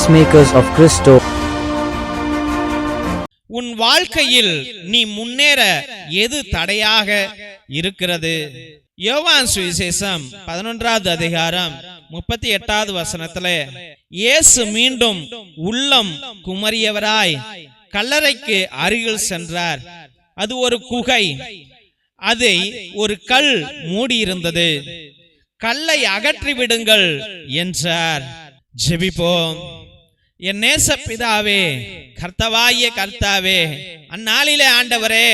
Peacemakers of Christo. உன் வாழ்க்கையில் நீ முன்னேற எது தடையாக இருக்கிறது? யோவான் சுவிசேஷம் பதினொன்றாவது அதிகாரம் முப்பத்தி எட்டாவது வசனத்துல இயேசு மீண்டும் உள்ளம் குமரியவராய் கல்லறைக்கு அருகில் சென்றார். அது ஒரு குகை. அதை ஒரு கல் மூடியிருந்தது. கல்லை அகற்றி விடுங்கள் என்றார். ஜெபிப்போம். என் நேச பிதாவே கர்த்தவாய கர்த்தாவே அந்நாளிலே ஆண்டவரே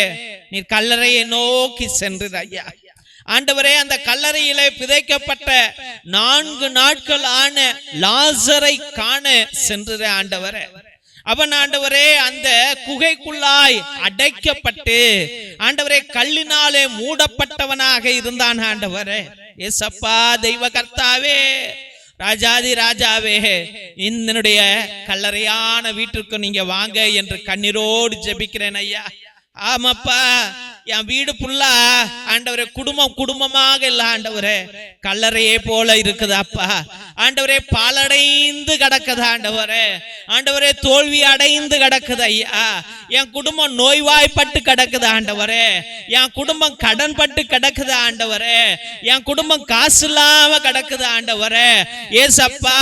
நீர் கல்லறையை நோக்கி சென்று ஐயா ஆண்டவரே அந்த கல்லறையிலே பிதைக்கப்பட்ட நான்கு நாட்கள் ஆன லாசரை காண சென்று ஆண்டவரே. அவன் ஆண்டவரே அந்த குகைக்குள்ளாய் அடைக்கப்பட்டு ஆண்டவரே கல்லினாலே மூடப்பட்டவனாக இருந்தான் ஆண்டவரே. ஏசப்பா தெய்வ கர்த்தாவே ராஜாதி ராஜாவே என்னுடைய கல்லறையான வீட்டிற்கு நீங்க வாங்க என்று கண்ணீரோடு ஜெபிக்கிறேன் ஐயா. ஆமாப்பா என் வீடு புல்லா ஆண்டவரே குடும்பம் குடும்பமாக இல்ல ஆண்டவரே. கல்லறையே போல இருக்குது அப்பா. ஆண்டவரே பாலடைந்து கிடக்குது ஆண்டவரே. ஆண்டவரே தோல்வி அடைந்து கிடக்குது ஐயா. என் குடும்பம் நோய்வாய்ப்பட்டு கிடக்குது ஆண்டவரே. என் குடும்பம் கடன் பட்டு கிடக்குது ஆண்டவரே. என் குடும்பம் காசு இல்லாம கிடக்குது ஆண்டவரே. ஏசப்பா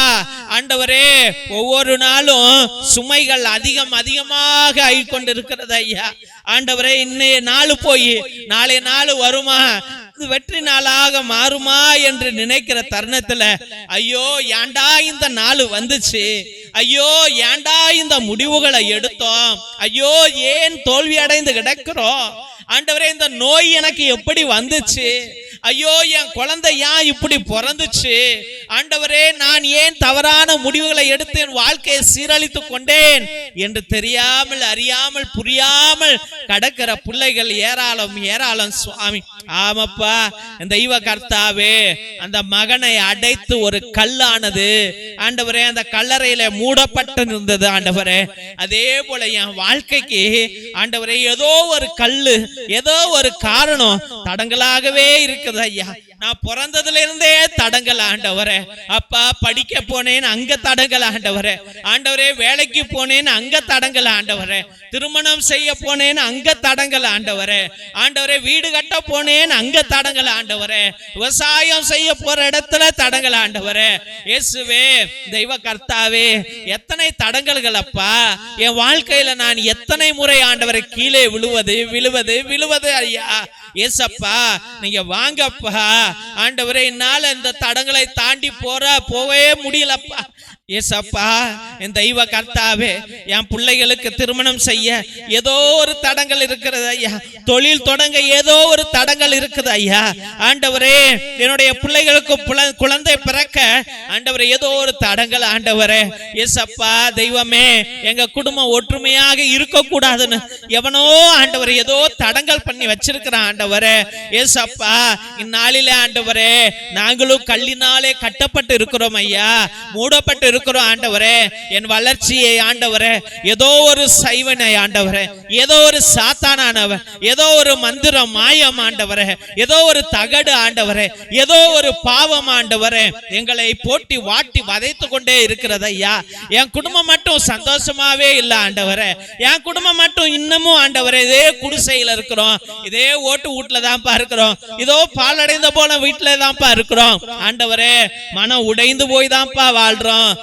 ஆண்டவரே ஒவ்வொரு நாளும் சுமைகள் அதிகம் அதிகமாக ஆகிக்கொண்டு இருக்கிறது ஐயா. ஆண்டவரே இன்னைய நாள் போய் நாளைய நாள் வருமா? வெற்றி நாளாக மாறுமா என்று நினைக்கிற தருணத்துல ஐயோ ஏண்டா இந்த நாள் வந்துச்சு? ஐயோ ஏண்டா இந்த முடிவுகளை எடுத்தோம்? ஐயோ ஏன் தோல்வி அடைந்து கிடக்கிறோம்? ஆண்டவரே இந்த நோய் எனக்கு எப்படி வந்துச்சு? ஐயோ என் குழந்தை ஏன் இப்படி பிறந்துச்சு? ஆண்டவரே நான் ஏன் தவறான முடிவுகளை எடுத்து என் வாழ்க்கையை சீரழித்து கொண்டேன்? என்று தெரியாமல் அறியாமல் புரியாமல் கடக்கிற பிள்ளைகள் ஏராளம் ஏராளம் சுவாமி. ஆமாப்பா இந்த தெய்வ கர்த்தாவே அந்த மகனை அடைத்து ஒரு கல்லானது ஆண்டவரே அந்த கல்லறையில மூடப்பட்டு இருந்தது ஆண்டவரே. அதே போல என் வாழ்க்கைக்கு ஆண்டவரே ஏதோ ஒரு கல்லு ஏதோ ஒரு காரணம் தடங்களாகவே இருக்குது ஐயா. நான் பிறந்ததுல இருந்தே தடங்கல ஆண்டவரே. அப்பா படிக்க போனேன் அங்க தடங்கல் ஆண்டவரே. ஆண்டவரே வேலைக்கு போனேன் அங்க தடங்கல் ஆண்டவரே. திருமணம் செய்ய போனேன் அங்க தடங்கல் ஆண்டவரே. ஆண்டவரே வீடு கட்ட போனேன் அங்க தடங்கல் ஆண்டவரே. விவசாயம் செய்ய போற இடத்துல தடங்கல ஆண்டவரே. இயேசுவே தெய்வ கர்த்தாவே எத்தனை தடங்கல்கள் அப்பா. என் வாழ்க்கையில நான் எத்தனை முறை ஆண்டவரை கீழே விழுவது விழுவது விழுவது ஐயா. ஏசப்பா நீங்க வாங்கப்பா. ஆண்டவரே என்னால இந்த தடங்களை தாண்டி போற போகவே முடியலப்பா. ஏசப்பா என் தெய்வ கர்த்தாவே என் பிள்ளைகளுக்கு திருமணம் செய்ய ஏதோ ஒரு தடங்கள் இருக்கிறது ஐயா. தொழில் தொடங்க ஏதோ ஒரு தடங்கள் இருக்குது ஐயா. ஆண்டவரே என்னுடைய பிள்ளைகளுக்கு குழந்தை பிறக்க ஆண்டவரே ஏதோ ஒரு தடங்கள் ஆண்டவரே. ஏசப்பா தெய்வமே எங்க குடும்பம் ஒற்றுமையாக இருக்க கூடாதுன்னு எவனோ ஆண்டவர் ஏதோ தடங்கள் பண்ணி வச்சிருக்கிறான் ஆண்டவரே. ஏசப்பா இந்நாளிலே ஆண்டவரே நாங்களும் கல்லினாலே கட்டப்பட்டு இருக்கிறோம் ஐயா. மூடப்பட்டு இருக்கிறோம் ஆண்டவரே. என் வளர்ச்சியை ஆண்டவரே. ஏதோ ஒரு சைவனை ஆண்டவரே. ஏதோ ஒரு சாத்தானானவன். ஏதோ ஒரு மந்திரம் மாயம் ஆண்டவரே. ஏதோ ஒரு தகடு ஆண்டவரே. ஏதோ ஒரு பாவம் ஆண்டவரே. எங்களை போட்டி வாட்டி வதைத்து கொண்டே இருக்கிறது ஐயா. என் குடும்பம் மட்டும் சந்தோஷமாவே இல்லை ஆண்டவரே. என் குடும்பம் மட்டும் இன்னமும் ஆண்டவரே இதே குடிசையில இருக்கிறோம். இதே ஓட்டு வீட்டுல தான்ப்பா இருக்கிறோம். இதோ பாலடைந்த போல வீட்டுல தான்ப்பா இருக்கிறோம். ஆண்டவரே மனம் உடைந்து போய் தான்ப்பா வாழ்றோம்.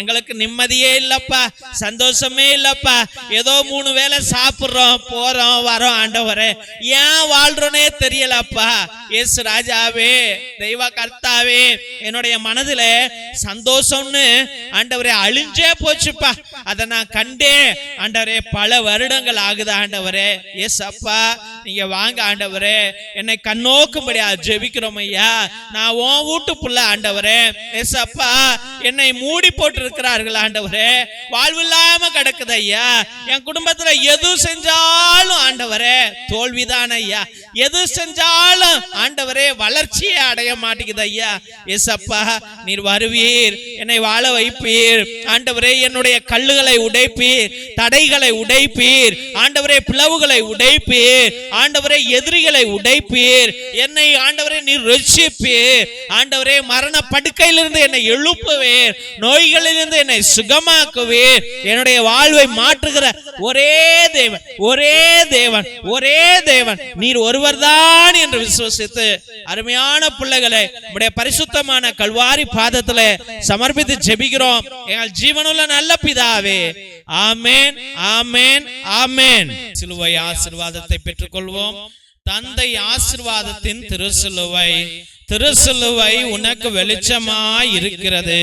எங்களுக்கு நிம்மதியே இல்லப்பா சந்தோஷமே இல்லப்பா. ஏதோ மூணு வேளை சாப்பிடுறோம் போறோம் வரோம் ஆண்டவரே. ஏன் வாழ்றோனே தெரியலப்பா. இயேசு ராஜாவே தெய்வ கர்த்தாவே என்னுடைய மனதுல சந்தோஷம்னு ஆண்டவரே அழிஞ்சே போச்சுப்பா. அதை நான் கண்டேன். ஆண்டவரே பல வருடங்கள் ஆகுது ஆண்டவரே. எஸ் அப்பா நீங்க வாங்க ஆண்டவரே. என்னை கண்ணோக்கும்படியா ஜெபிக்கிறோம் ஐயா. நான் உன் வீட்டு புள்ள ஆண்டவரே. எஸ் அப்பா என்னை மூடி போட்டு இருக்கிறார்கள் ஆண்டவரே. வாழ்வில்லாம கிடக்குது ஐயா. என் குடும்பத்துல எது செஞ்சாலும் ஆண்டவரே தோல்விதான் ஐயா. எது செஞ்சாலும் ஆண்டவரே வளர்ச்சியை அடைய மாட்டேங்குது ஐயா. எஸ் அப்பா நீர் வருவீர். என்னை வாழ வைப்பீர். ஆண்டவரே என்னுடைய கல்லுகளை உடைப்பீர். தடைகளை உடைப்பீர். ஆண்டவரே பிளவுகளை உடைப்பீர். ஆண்டவரே எதிரிகளை உடைப்பீர். என்னை ஆண்டவரே நீர் ரசிப்பீர் ஆண்டவரே மரண படுக்கையிலிருந்து என்னை எழுப்புவேர். நோய்களில் நோயிலிருந்து என்னை சுகமாக்குவீர். என்னுடைய வாழ்வை மாற்றுகிற ஒரே தேவன் ஒரே தேவன் ஒரே தேவன். நீர் ஒருவர்தான் என்று விசுவசித்து அருமையான பிள்ளைகளை உடைய பரிசுத்தமான கல்வாரி பாதத்துல சமர்ப்பித்து ஜெபிக்கிறோம். எங்கள் ஜீவனுள்ள நல்ல பிதாவே. ஆமேன் ஆமேன் ஆமேன். சிலுவை ஆசிர்வாதத்தை பெற்றுக்கொள்வோம். தந்தை ஆசிர்வாதத்தின் திருசிலுவை திருசிலுவை உனக்கு வெளிச்சமாய் இருக்கிறது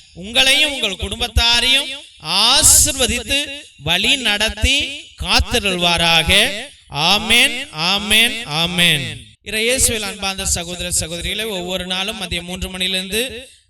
உங்களையும் உங்கள் குடும்பத்தாரையும் ஆசிர்வதித்து வழி நடத்தி காத்திருள்வாராக. ஆமென் ஆமென் ஆமென். இறையேசுவில் அன்பார்ந்த சகோதர சகோதரிகளை ஒவ்வொரு நாளும் மதியம் மூன்று மணியிலிருந்து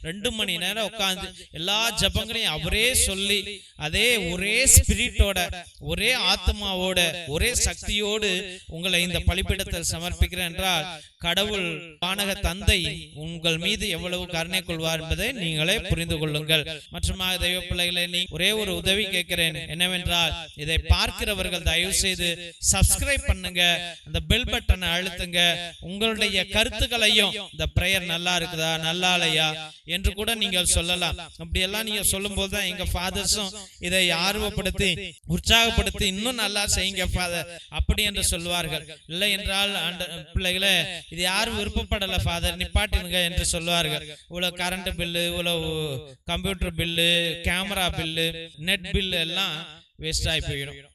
ரெண்டு மணி நேரம் உட்கார்ந்து எல்லா ஜபங்களையும் அவரே சொல்லி அதே ஒரே ஸ்பிரிட்டோட ஒரே ஆத்மாவோட ஒரே சக்தியோடு உங்களை இந்த பலிப்பிடத்தில் சமர்ப்பிக்கிறேன் என்றால் கடவுள் வானக தந்தை உங்கள் மீது எவ்வளவு கருணை கொள்வார் என்பதை நீங்களே புரிந்து கொள்ளுங்கள். மற்றுமாக தெய்வ பிள்ளைகளை நீ ஒரே ஒரு உதவி கேட்கிறேன். என்னவென்றால் இதை பார்க்கிறவர்கள் தயவு செய்து சப்ஸ்கிரைப் பண்ணுங்க. அந்த பெல் பட்டனை அழுத்துங்க. உங்களுடைய கருத்துக்களையும் இந்த பிரேயர் நல்லா இருக்குதா நல்லா இல்லையா என்று கூட நீங்கள் சொல்லலாம். அப்படி எல்லாம் நீங்க சொல்லும் போது தான் எங்க ஃபாதர்ஸும் இதை ஆர்வப்படுத்தி உற்சாகப்படுத்தி இன்னும் நல்லா செய்யுங்க ஃபாதர் அப்படி என்று சொல்வார்கள் இல்லை என்றால் பிள்ளைகளே இது யாரும் விருப்பப்படல ஃபாதர் நிப்பாட்டினுங்க என்று சொல்வார்கள் இவ்வளவு கரண்ட் பில்லு இவ்வளவு computer bill camera bill net bill எல்லாம் வேஸ்ட் ஆகி போயிடும்.